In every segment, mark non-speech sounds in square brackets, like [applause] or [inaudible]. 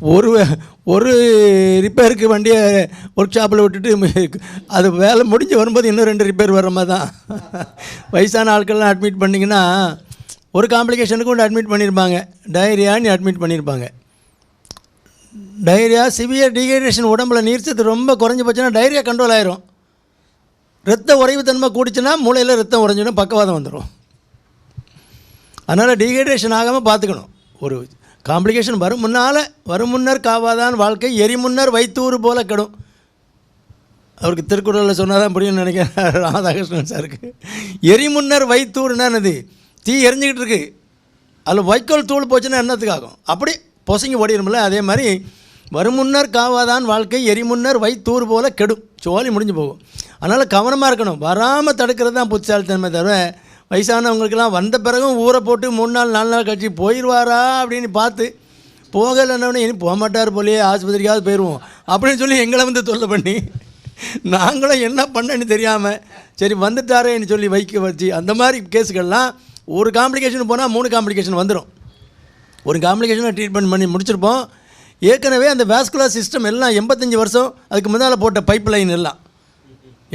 ஒரு ஒரு ரிப்பேருக்கு வண்டியை ஒர்க் ஷாப்பில் விட்டுட்டு அது வேலை முடிஞ்சு வரும்போது இன்னும் ரெண்டு ரிப்பேர் வர மாதிரி தான். வயசான ஆட்கள்லாம் அட்மிட் பண்ணிங்கன்னா ஒரு காம்ப்ளிகேஷனுக்கு ஒன்று அட்மிட் பண்ணியிருப்பாங்க டயரியான்னு அட்மிட் பண்ணியிருப்பாங்க டைரியா சிவியர் டீஹைட்ரேஷன் உடம்புல நீர்ச்சத்து ரொம்ப குறைஞ்சி போச்சுன்னா டைரியா கண்ட்ரோல் ஆயிரும். ரத்த உறைவுத்தன்மை கூடிச்சுன்னா மூளையில் ரத்தம் உறைஞ்சிடும் பக்கவாதம் வந்துடும் அதனால் டீஹைட்ரேஷன் ஆகாமல் பார்த்துக்கணும் ஒரு காம்ப்ளிகேஷன் வரும் முன்னால் வரும் முன்னர் காவாதான் வாழ்க்கை எரி முன்னர் வைத்தூறு போல கெடும். அவருக்கு திருக்குறளில் சொன்னால் தான் புரியும்னு நினைக்கிறேன். [laughs] ராதாகிருஷ்ணன் சாருக்கு. எரி முன்னர் வைத்தூர்னா என்னது? தீ எரிஞ்சிக்கிட்டு இருக்கு. அதில் வைக்கோல் தூள் போச்சுன்னா என்னத்துக்காகும்? அப்படி பொசங்கி ஓடிடும்ல. அதே மாதிரி வரும் முன்னர் காவாதான் வாழ்க்கை எரி முன்னர் வைத்தூர் போல கெடும். சோழி முடிஞ்சு போகும். அதனால் கவனமாக இருக்கணும். வராமல் தடுக்கிறது தான் புத்திசாலித்தன்மை தவிர வயசானவங்களுக்கெல்லாம் வந்த பிறகும் ஊரை போட்டு மூணு நாள் நாலு நாள் கழிச்சு போயிடுவாரா அப்படின்னு பார்த்து போகலைன்னொடனே இனி போக மாட்டார் போலயே ஆஸ்பத்திரிக்காவது போயிடுவோம் அப்படின்னு சொல்லி எங்களை வந்து தொல்லை பண்ணி நாங்களும் என்ன பண்ணேன்னு தெரியாமல் சரி வந்துட்டாரேன்னு சொல்லி வைக்க வச்சு அந்த மாதிரி கேஸுகள்லாம் ஒரு காம்ப்ளிகேஷன் போனால் மூணு காம்ப்ளிகேஷன் வந்துடும் ஒரு காம்ப்ளிகேஷனை ட்ரீட்மெண்ட் பண்ணி முடிச்சிருப்போம். ஏற்கனவே அந்த வேஸ்குலர் சிஸ்டம் எல்லாம் எண்பத்தஞ்சு வருஷம் அதுக்கு முன்னால் போட்ட பைப் லைன் எல்லாம்.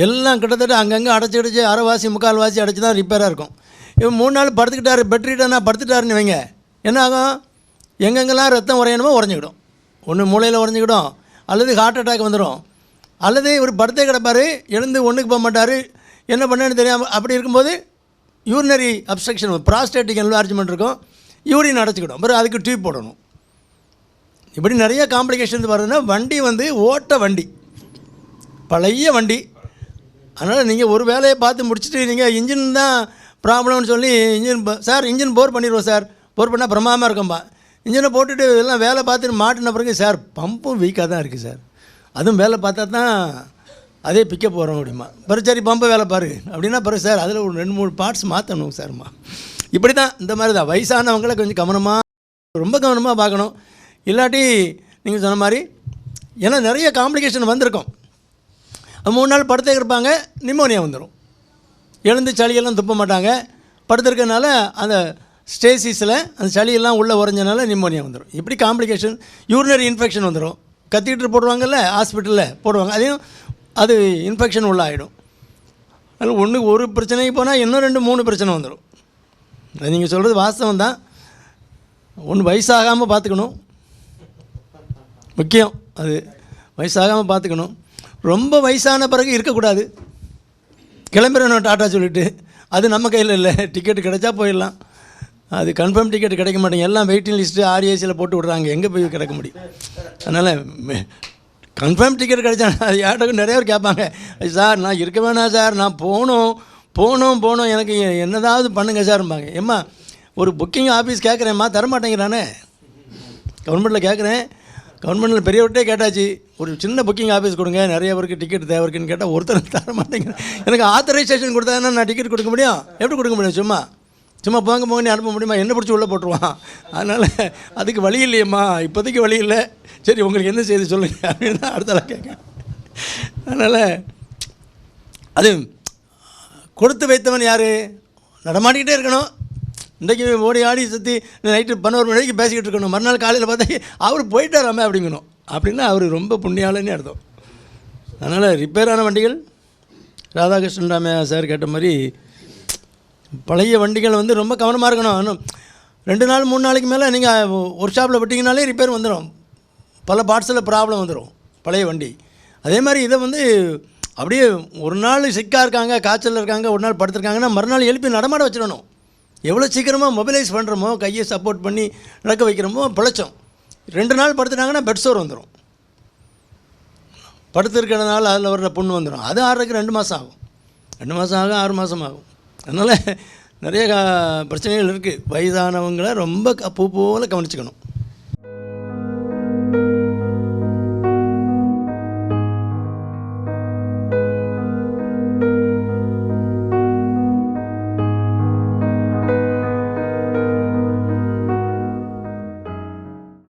எல்லாம் கிட்டத்தட்ட அங்கங்கே அடைச்சி அடைச்சி அரைவாசி முக்கால்வாசி அடைச்சி தான் ரிப்பேராக இருக்கும். இவன் மூணு நாள் படுத்துக்கிட்டாரு பெட்ரீட்டனா படுத்துட்டாருன்னு வைங்க என்ன ஆகும்? எங்கெங்கெல்லாம் ரத்தம் உறையணுமோ உறைஞ்சிக்கிடும். ஒன்று மூளையில் உறைஞ்சிக்கிடும் அல்லது ஹார்ட் அட்டாக் வந்துடும் அல்லது இவர் படுத்தே கிடப்பார் எழுந்து ஒன்றுக்கு போக மாட்டார். என்ன பண்ணேன்னு தெரியாமல் அப்படி இருக்கும்போது யூரினரி அப்ஸ்ட்ரக்ஷன் ப்ராஸ்டேட்டிக் என்லார்ஜ்மெண்ட் இருக்கும். யூரின் அடைச்சிக்கிடும். அப்புறம் அதுக்கு டியூப் போடணும். இப்படி நிறைய காம்ப்ளிகேஷன்ஸ் வருதுன்னா வண்டி வந்து ஓட்ட வண்டி. பழைய வண்டி. அதனால் நீங்கள் ஒரு வேலையை பார்த்து முடிச்சுட்டு நீங்கள் இன்ஜின் தான் ப்ராப்ளம்னு சொல்லி இன்ஜின் சார் இன்ஜின் போர் பண்ணிடுவோம் சார் போர் பண்ணால் பிரமாதமாக இருக்கும்பா இன்ஜினை போட்டுட்டு எல்லாம் வேலை பார்த்துட்டு மாட்டின பிறகு சார் பம்பும் வீக்காக தான் இருக்குது சார் அதுவும் வேலை பார்த்தா தான் அதே பிக்க போகிறோம் அப்படிமா பிறகு சரி பம்பை வேலை பாரு. அப்படின்னா பிறகு சார் அதில் ஒரு ரெண்டு மூணு பார்ட்ஸ் மாற்றணும் சார்மா இப்படி தான் இந்த மாதிரி தான் வயசானவங்களை கொஞ்சம் கவனமாக ரொம்ப கவனமாக பார்க்கணும். இல்லாட்டி நீங்கள் சொன்ன மாதிரி ஏன்னா நிறைய காம்ப்ளிகேஷன் வந்திருக்கும். மூணு நாள் படுத்தே இருப்பாங்க நிமோனியா வந்துடும் எழுந்து சளியெல்லாம் துப்ப மாட்டாங்க. படுத்திருக்கனால அந்த ஸ்டேசிஸில் அந்த சளியெல்லாம் உள்ளே உறைஞ்சனால நிமோனியா வந்துடும் இப்படி காம்ப்ளிகேஷன் யூரினரி இன்ஃபெக்ஷன் வந்துடும் கத்திட்டு போடுவாங்கல்ல ஹாஸ்பிட்டலில் போடுவாங்க. அதையும் அது இன்ஃபெக்ஷன் உள்ளே ஆகிடும் அதில் ஒன்று ஒரு பிரச்சனைக்கு போனால் இன்னும் ரெண்டு மூணு பிரச்சனை வந்துடும் அது நீங்கள் சொல்கிறது வாஸ்தவம் தான். ஒன்று வயசாகாமல் பார்த்துக்கணும். முக்கியம். அது வயசாகாமல் பார்த்துக்கணும். ரொம்ப வயசான பிறகு இருக்கக்கூடாது. கிளம்புறணும் டாட்டா சொல்லிட்டு. அது நம்ம கையில் இல்லை. டிக்கெட் கிடைச்சா போயிடலாம். அது கன்ஃபார்ம் டிக்கெட் கிடைக்க மாட்டேங்க எல்லாம் வெயிட்டிங் லிஸ்ட்டு ஆர்ஏசியில் போட்டு விட்றாங்க. எங்கே போய் கிடைக்க முடியும்? அதனால் கன்ஃபார்ம் டிக்கெட் கிடைச்சா [laughs] அது யார்கிட்ட நிறைய பேர் கேட்பாங்க. சார் நான் இருக்க வேணாம் சார். நான் போகணும். போகணும் போகணும். எனக்கு என்னதாவது பண்ணுங்கள் சார்ம்பாங்க. ஏம்மா ஒரு புக்கிங் ஆஃபீஸ் கேட்குறேம்மா. தரமாட்டேங்கிறானே. கவர்மெண்ட்டில் கேட்குறேன். கவர்மெண்ட்டில் பெரியவர்கிட்டே கேட்டாச்சு ஒரு சின்ன புக்கிங் ஆஃபீஸ் கொடுங்க நிறைய பேருக்கு டிக்கெட் தேவை இருக்குன்னு கேட்டால் ஒருத்தர் [laughs] தர மாட்டேங்கிறேன் எனக்கு ஆத்தரைசேஷன் கொடுத்தா நான் டிக்கெட் கொடுக்க முடியும்? எப்படி கொடுக்க முடியும்? சும்மா சும்மா போங்க போங்கன்னு அனுப்ப முடியுமா? என்ன பிடிச்சி உள்ளே போட்டுருவான். அதனால் அதுக்கு வழி இல்லையம்மா இப்போதைக்கு வழி இல்லை. சரி உங்களுக்கு என்ன செய்தி சொல்லுங்கள் அப்படின்னு தான் அடுத்தால கேட்க அதனால் அது கொடுத்து வைத்தவன் யார்? நடமாட்டிக்கிட்டே இருக்கணும். இன்றைக்கி ஓடி ஆடி சுற்றி நைட்டு பன்னோரு மணிக்கு பேசிக்கிட்டு இருக்கணும். மறுநாள் காலையில் பார்த்தா அவர் போயிட்டாராமே அப்படிங்கணும். அப்படின்னா அவர் ரொம்ப புண்ணியாளன்னு அர்த்தம். அதனால் ரிப்பேரான வண்டிகள் ராதாகிருஷ்ணன் ராமையா சார் கேட்ட மாதிரி பழைய வண்டிகள் வந்து ரொம்ப கவனமாக இருக்கணும். இன்னும் ரெண்டு நாள் மூணு நாளைக்கு மேலே நீங்கள் ஒர்க் ஷாப்பில் விட்டிங்கனாலே ரிப்பேர் வந்துடும் பல பார்ட்ஸில் ப்ராப்ளம் வந்துடும் பழைய வண்டி. அதே மாதிரி இதை வந்து அப்படியே ஒரு நாள் சிக்காக இருக்காங்க காய்ச்சல் இருக்காங்க ஒரு நாள் படுத்துருக்காங்கன்னா மறுநாள் எழுப்பி நடமாட வச்சிடணும். எவ்வளோ சீக்கிரமாக மொபைலைஸ் பண்ணுறோமோ கையை சப்போர்ட் பண்ணி நடக்க வைக்கிறோமோ பிழைச்சோம் ரெண்டு நாள் படுத்துட்டாங்கன்னா பெட் சோர் வந்துடும் படுத்திருக்கிறதுனால அதில் வர்ற புண்ணு வந்துடும் அது ஆடுறதுக்கு ரெண்டு மாதம் ஆகும் ரெண்டு மாதம் ஆகும் ஆறு மாதம் ஆகும் அதனால் நிறைய பிரச்சனைகள் இருக்குது வயதானவங்களை ரொம்ப பூ போல் கவனிச்சுக்கணும்